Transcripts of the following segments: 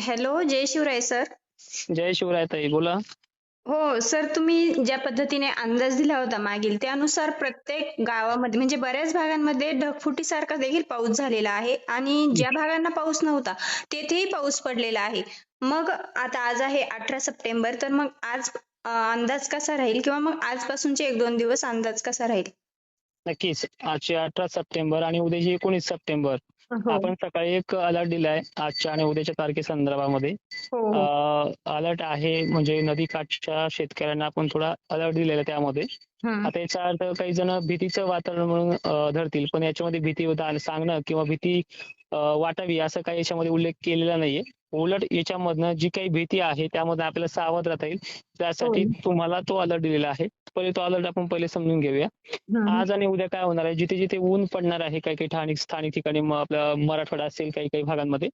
Hello जय Shivray sir. जय शिवराय ताई बोला. हो सर तुम्ही ज्या पद्धतीने अंदाज दिला होता मागील त्यानुसार प्रत्येक गावामध्ये म्हणजे बऱ्याच भागांमध्ये ढगफुटीसारखा देखील पाऊस झालेला आहे आणि ज्या भागांना पाऊस नव्हता तेथेही पाऊस पडलेला आहे. मग आता आज आहे अठरा सप्टेंबर तर मग आज अं, अंदाज कसा राहील किंवा मग आजपासूनचे एक दोन दिवस अंदाज कसा राहील? नक्कीच आजचे अठरा सप्टेंबर आणि उद्याचे एकोणीस सप्टेंबर. आपण सकाळी एक अलर्ट दिलाय आजच्या आणि उद्याच्या तारखे संदर्भामध्ये. हो. अलर्ट आहे म्हणजे नदी काठच्या शेतकऱ्यांना आपण थोडा अलर्ट दिलेला त्यामध्ये. आता याचा अर्थ काही जण भीतीचं वातावरण म्हणून धरतील पण याच्यामध्ये भीती सांगणं किंवा भीती वाटावी असं काही याच्यामध्ये उल्लेख केलेला नाहीये. उलट याच्यामधनं जी काही भीती आहे त्यामधनं आपल्याला सावध राहता येईल त्यासाठी. तुम्हाला तो अलर्ट दिलेला आहे पहिले तो अलर्ट आपण पहिले समजून घेऊया. आज आणि उद्या काय होणार आहे जिथे जिथे ऊन पडणार आहे काही काही स्थानिक ठिकाणी आपला मराठवाडा असेल काही काही भागांमध्ये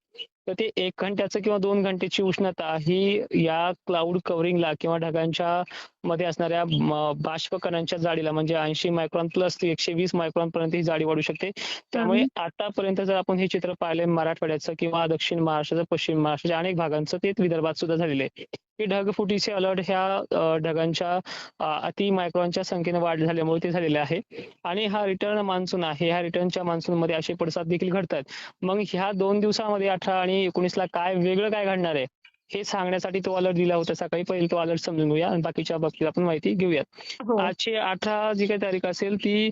तर ते एक घंट्याचं किंवा दोन घंटेची उष्णता ही या क्लाउड कव्हरिंगला किंवा ढगांच्या मध्ये असणाऱ्या बाष्पकणांच्या जाडीला म्हणजे ऐंशी मायक्रॉन प्लस ते एकशे वीस मायक्रॉन पर्यंत ही जाडी वाढू शकते. त्यामुळे आतापर्यंत जर आपण हे चित्र पाहिले मराठवाड्याचं किंवा दक्षिण महाराष्ट्राचं पश्चिम महाराष्ट्राच्या अनेक भागांचं ते विदर्भात सुद्धा झालेलं आहे. हे ढगफुटीचे अलर्ट ह्या ढगांच्या अति मायक्रॉनच्या संख्येने वाढ झाल्यामुळे ते झालेले आहे. आणि हा रिटर्न मान्सून आहे. ह्या रिटर्नच्या मान्सून मध्ये असे पडसाद देखील घडतात. मग ह्या दोन दिवसामध्ये अठरा आणि एकोणीसला काय वेगळं काय घडणार आहे? हे सांगण्यासाठी तो अलर्ट दिला होता सकाळी. पहिले तो अलर्ट समजून घेऊया आणि बाकीच्या बाबतीत आपण माहिती घेऊयात. हो. आजची अठरा जी काही तारीख असेल ती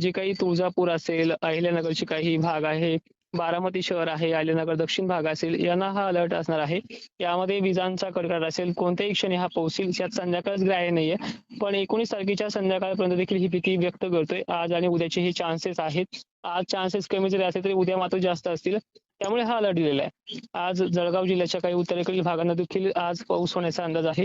जी काही तुळजापूर असेल अहिल्यानगरची काही भाग आहे बारामती शहर आहे अहिल्यानगर दक्षिण भाग असेल यांना हा अलर्ट असणार आहे. यामध्ये विजांचा कडकडाट असेल कोणत्याही क्षणी हा पोहोचेल यात संध्याकाळच ग्राह्य नाहीये. पण एकोणीस तारखेच्या संध्याकाळपर्यंत देखील ही भीती व्यक्त करतोय. आज आणि उद्याचे हे चान्सेस आहेत. आज चान्सेस कमी जरी असले तरी उद्या मात्र जास्त असतील. त्यामुळे हा अलर्ट दिलेला आहे. आज जळगाव जिल्ह्याच्या काही उत्तरेकडील भागांना देखील आज पाऊस होण्याचा अंदाज आहे.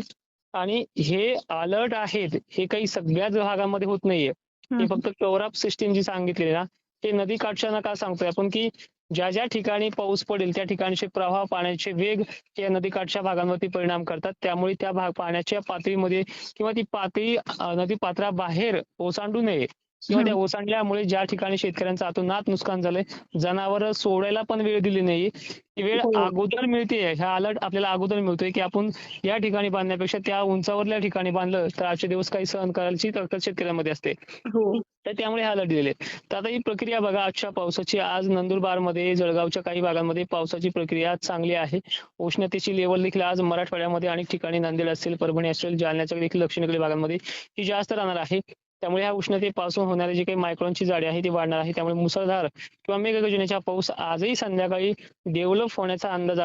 आणि हे अलर्ट आहेत हे काही सगळ्याच भागांमध्ये होत नाहीये. हे. फक्त कव्हर सिस्टीम जी सांगितली ना ते नदी काठच्या का सांगतोय. आपण की ज्या ज्या ठिकाणी पाऊस पडेल त्या ठिकाणचे प्रवाह पाण्याचे वेग या नदीकाठच्या भागांवरती परिणाम करतात. त्यामुळे त्या भाग पाण्याच्या पातळीमध्ये किंवा ती पातळी नदी पात्राबाहेर ओसांडू नये. किंवा त्या ओसांडल्यामुळे ज्या ठिकाणी शेतकऱ्यांचं अतोनात नुकसान झालंय जनावर सोडायला पण वेळ दिली नाही ती वेळ हो. अगोदर मिळते ह्या अलर्ट आपल्याला अगोदर मिळतोय की आपण या ठिकाणी बांधण्यापेक्षा त्या उंचावरल्या ठिकाणी बांधलं तर आजचे दिवस काही सहन करायची ताकद शेतकऱ्यांमध्ये असते. हो. तर त्यामुळे हा अलर्ट दिलेले तर आता ही प्रक्रिया बघा आजच्या पावसाची. आज नंदुरबारमध्ये जळगावच्या काही भागांमध्ये पावसाची प्रक्रिया चांगली आहे. उष्णतेची लेवल देखील आज मराठवाड्यामध्ये अनेक ठिकाणी नांदेड असेल परभणी असेल जालन्याच्या देखील दक्षिणेकडील भागांमध्ये ही जास्त राहणार आहे. त्यामुळे ह्या उष्णतेपासून होणारे जी काही मायक्रॉनची जाडी आहे ती वाढणार आहे. त्यामुळे मुसळधार किंवा मेघगर्जनेचा पाऊस आजही संध्याकाळी डेव्हलप होण्याचा अंदाज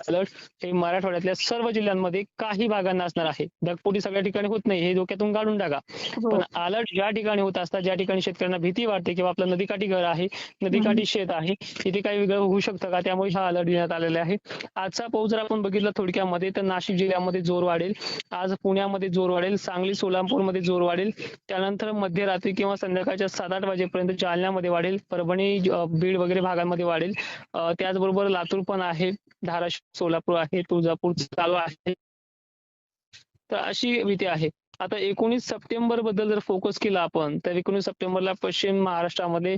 अलर्ट हे मराठवाड्यातल्या सर्व जिल्ह्यांमध्ये काही भागांना असणार आहे. ढगफुटी सगळ्या ठिकाणी होत नाही हे डोक्यातून काढून टाका. हो. पण अलर्ट ज्या ठिकाणी होत असतात ज्या ठिकाणी शेतकऱ्यांना भीती वाटते किंवा आपलं नदीकाठी घर आहे नदीकाठी शेत आहे तिथे काही वेगळं होऊ शकतं का? त्यामुळे हा अलर्ट देण्यात आलेला आहे. आजचा पाऊस जर आपण बघितला थोडक्यामध्ये तर नाशिक जिल्ह्यामध्ये जोर वाढेल. आज पुण्यामध्ये जोर वाढेल सांगली सोलापूरमध्ये जोर वाढेल. त्यानंतर मध्यरात्री किंवा संध्याकाळच्या सात आठ वाजेपर्यंत जालन्यामध्ये वाढेल. परभणी बीड वगैरे भागांमध्ये वाढेल. त्याचबरोबर लातूर पण आहे. धाराशिव सोलापूर आहे तुळजापूर चालू आहे. तर अशी भीती आहे. आता एकोणीस सप्टेंबरबद्दल जर फोकस केला आपण तर एकोणीस सप्टेंबरला पश्चिम महाराष्ट्रामध्ये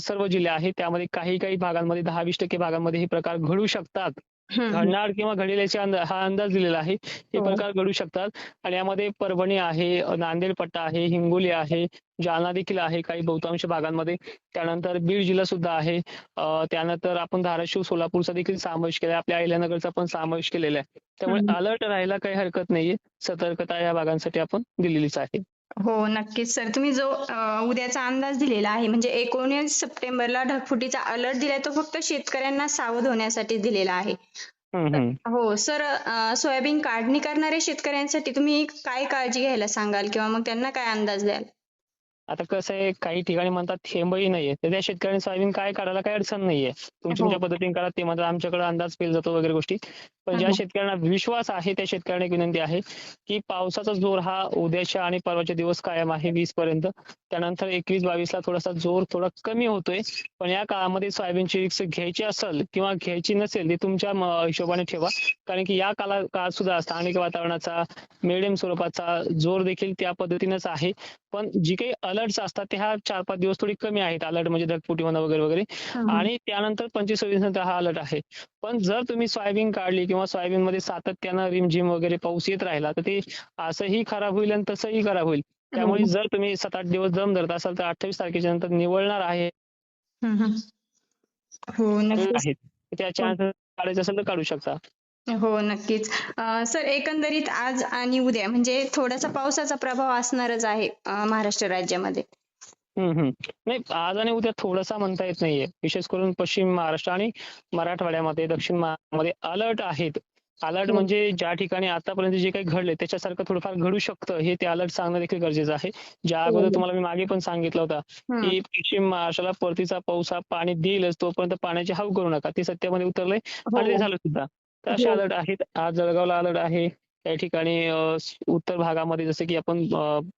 सर्व जिल्हे आहेत. त्यामध्ये काही काही भागांमध्ये दहा वीस टक्के भागांमध्ये हे प्रकार घडू शकतात. घडणार किंवा घडेल याचा हा अंदाज दिलेला आहे. हे हो. प्रकार घडू शकतात. आणि यामध्ये परभणी आहे नांदेड पट्टा आहे हिंगोली आहे जालना देखील आहे काही बहुतांश भागांमध्ये. त्यानंतर बीड जिल्हा सुद्धा आहे. त्यानंतर आपण धाराशिव सोलापूरचा देखील समावेश केला आहे आपल्या अहिल्यानगरचा पण समावेश केलेला आहे. त्यामुळे. अलर्ट राहायला काही हरकत नाहीये. सतर्कता या भागांसाठी आपण दिलेलीच आहे. हो नक्कीच. सर तुम्ही जो अं, उद्याचा अंदाज दिलेला आहे म्हणजे एकोणीस सप्टेंबरला ढगफुटीचा अलर्ट दिलाय तो फक्त शेतकऱ्यांना सावध होण्यासाठी दिलेला आहे. हम्म, हम्म. हो सर अं, सोयाबीन काढणी करणाऱ्या शेतकऱ्यांसाठी तुम्ही काय काळजी घ्यायला सांगाल किंवा मग त्यांना काय अंदाज द्याल? आता कसं आहे काही ठिकाणी म्हणतात थेंबही नाहीये. तर त्या शेतकऱ्यांनी सोयाबीन काय काढायला काही अडचण नाहीये. तुमची हो. तुमच्या पद्धतीने करा ते म्हणतात आमच्याकडे अंदाज पेल जातो वगैरे गोष्टी. पण ज्या. शेतकऱ्यांना विश्वास आहे त्या शेतकऱ्यांना एक विनंती आहे की पावसाचा जोर हा उद्याच्या आणि परवाच्या दिवस कायम आहे वीस पर्यंत. त्यानंतर एकवीस बावीस ला थोडासा जोर थोडा कमी होतोय. पण या काळामध्ये सोयाबीनची रिक्स घ्यायची असेल किंवा घ्यायची नसेल ती तुमच्या हिशोबाने ठेवा. कारण की या काला काळात सुद्धा स्थानिक वातावरणाचा मिडियम स्वरूपाचा जोर देखील त्या पद्धतीनेच आहे. पण जी काही अलर्ट्स असतात ते हा चार पाच दिवस थोडी कमी आहेत. अलर्ट म्हणजे ढगफुटी होणं वगैरे. वगैरे आणि त्यानंतर पंचवीस सव्वीस नंतर हा अलर्ट आहे. पण जर तुम्ही सोयाबीन काढली किंवा सोयाबीन मध्ये सातत्यानं रिमझिम वगैरे पाऊस येत राहिला तर ते असंही खराब होईल आणि तसंही खराब होईल. त्यामुळे जर तुम्ही सात आठ दिवस दम धरत असाल तर अठ्ठावीस तारखेच्या नंतर निवळणार आहे. हो नक्कीच. आहेत त्याच्या नंतर काढायचं असेल तर काढू शकता. हो नक्कीच. सर एकंदरीत आज आणि उद्या म्हणजे थोडासा पावसाचा प्रभाव असणारच आहे महाराष्ट्र राज्यामध्ये. हम्म हम्म नाही आज आणि उद्या थोडासा म्हणता येत नाहीये विशेष करून पश्चिम महाराष्ट्र आणि मराठवाड्यामध्ये दक्षिण महाराष्ट्रामध्ये अलर्ट आहेत अलर्ट हो. म्हणजे ज्या ठिकाणी आतापर्यंत जे काही घडले त्याच्यासारखं थोडंफार घडू शकतं हे ते अलर्ट सांगणं देखील गरजेचं आहे ज्या अगोदर हो. तुम्हाला मी मागे पण सांगितलं होतं. की पश्चिम महाराष्ट्राला परतीचा पाऊस हा पाणी देईलच तोपर्यंत पाण्याची हाव करू नका ते सत्यामध्ये उतरलंय आणि ते हो. झालं सुद्धा तर असे हो. अलर्ट आहेत आज जळगावला अलर्ट आहे काही ठिकाणी उत्तर भागामध्ये जसं की आपण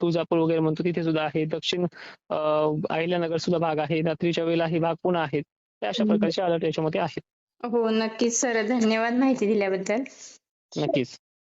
तुळजापूर वगैरे म्हणतो तिथे सुद्धा आहे. दक्षिण अहिल्यानगर सुद्धा भाग आहे. रात्रीच्या वेळेला हे भाग पुन्हा आहेत. अशा. प्रकारचे अलर्ट याच्यामध्ये आहेत. हो नक्कीच. सर धन्यवाद माहिती दिल्याबद्दल. नक्कीच.